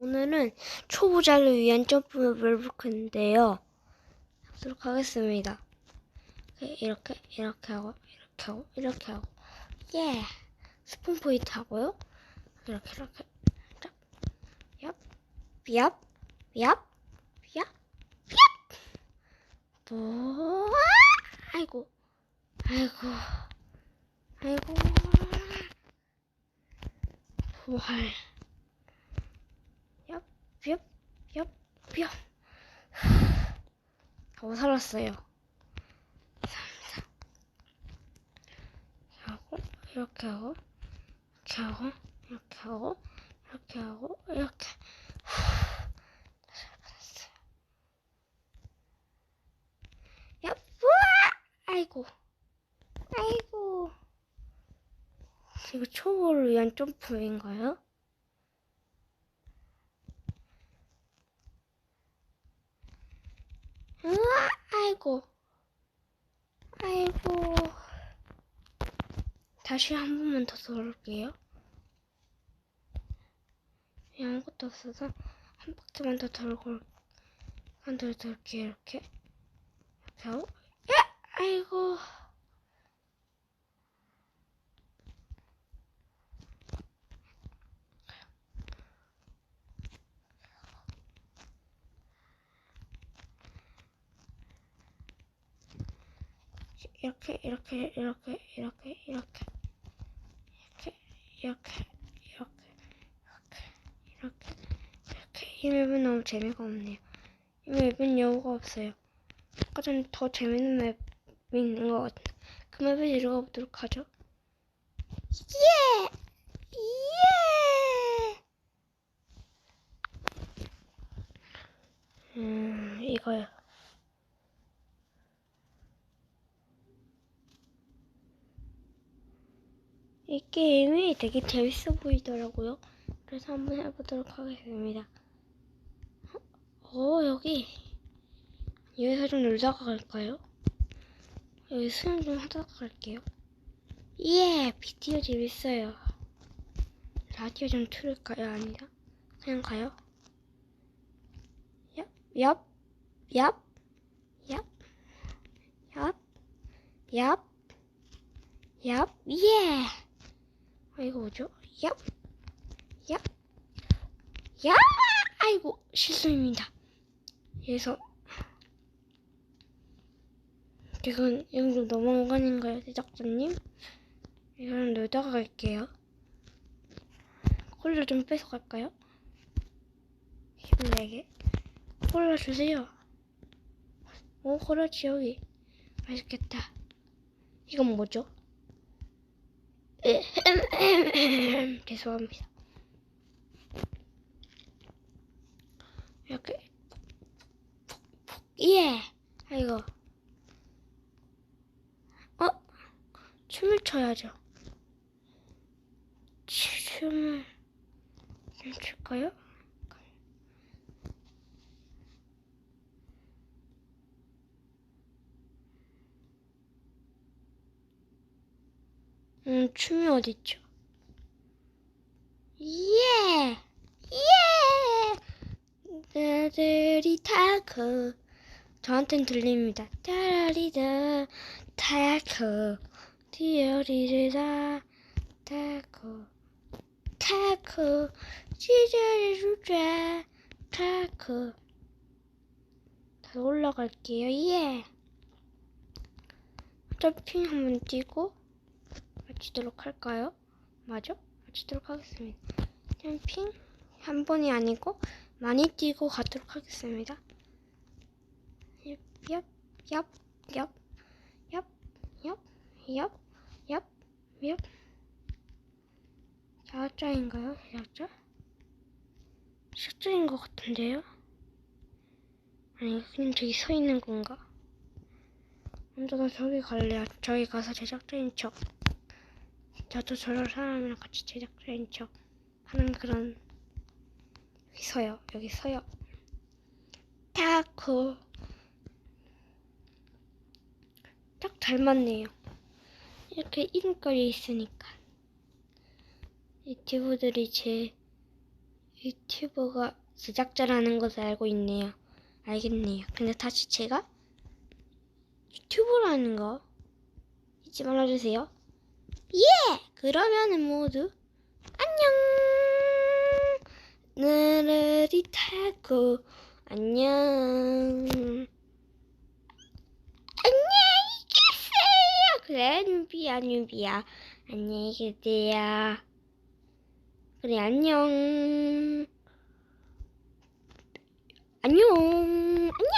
오늘은 초보자를 위한 점프맵을 볼 건데요. 하도록 하겠습니다. 이렇게, 이렇게, 이렇게 하고, 이렇게 하고, 이렇게 하고. 예! 스폰 포인트 하고요. 이렇게, 이렇게. 자, 얍, 얍, 얍, 얍, 얍! 또, 아! 아이고, 아이고, 아이고. 부활. 얍, 얍, 얍, 얍. 더 살았어요. 감사합니다. 하고, 이렇게 하고, 이렇게 하고, 이렇게 하고, 이렇게 하고, 이렇게. 아이고. 아이고. 이거 초보를 위한 점프인가요? 우와, 아이고. 아이고. 다시 한 번만 더 돌을게요. 아무것도 없어서 한 바퀴만 더 돌고, 한더 돌게요, 이렇게. 하고, 야! 아이고. 이렇게 이렇게 이렇게 이렇게 이렇게 이렇게 이렇게 이렇게 이렇게 이렇게 이 맵은 너무 재미가 없네요. 이 맵은 여우가 없어요. 아까 전에 더 재밌는 맵이 있는 것 같은데 그 맵에 들어가 보도록 하죠. 예! 예! 음 이거요. 이 게임이 되게 재밌어 보이더라고요. 그래서 한번 해보도록 하겠습니다. 어, 여기. 여기서 좀 놀다가 갈까요? 여기 수영 좀 하다가 갈게요. 예! 비디오 재밌어요. 라디오 좀 틀을까요? 아니다. 그냥 가요. 얍, 얍, 얍, 얍, 얍, 얍, 얍, 예! 아, 이거 뭐죠? 얍! 얍! 얍! 아이고, 실수입니다. 그래서, 이건, 이건 좀 너무한 거 아닌가요, 제작자님? 이거는 놀다가 갈게요. 콜라 좀 뺏어 갈까요? 힘을 내게. 콜라 주세요. 오, 콜라 지역이. 맛있겠다. 이건 뭐죠? 죄송합니다. 이렇게 예. 아이고. 어? 춤을 춰야죠. 치- 춤을 좀 출까요? 음, 춤이 어딨죠? 예! 예! 나들이 타고 저한텐 들립니다. 따라리다 타고 디어리다 타고 타고 지저리루자 타고 다 올라갈게요. 예! 점핑 한번 뛰고 마치도록 할까요? 맞아? 마치도록 하겠습니다. 캠핑 한 번이 아니고 많이 뛰고 가도록 하겠습니다. 얍, 얍, 얍, 얍, 얍, 얍, 얍, 얍. 야자인가요? 야자? 숫자인 것 같은데요? 아니, 그냥 저기 서 있는 건가? 먼저 나 저기 갈래요. 저기 가서 제작자인 척. 저도 저런 사람이랑 같이 제작자인 척 하는 그런 여기 서요 여기 서요 타코 딱 잘 맞네요 이렇게 이름거리 있으니까 유튜브들이 제 유튜버가 제작자라는 것을 알고 있네요. 알겠네요. 근데 다시 제가 유튜버라는 거 잊지 말아주세요. 예! 그러면은 모두 안녕! 느르디 타고 안녕! 안녕히 계세요! 그래, 뉴비야, 뉴비야. 안녕히 계세요. 그래, 안녕. 안녕. 안녕.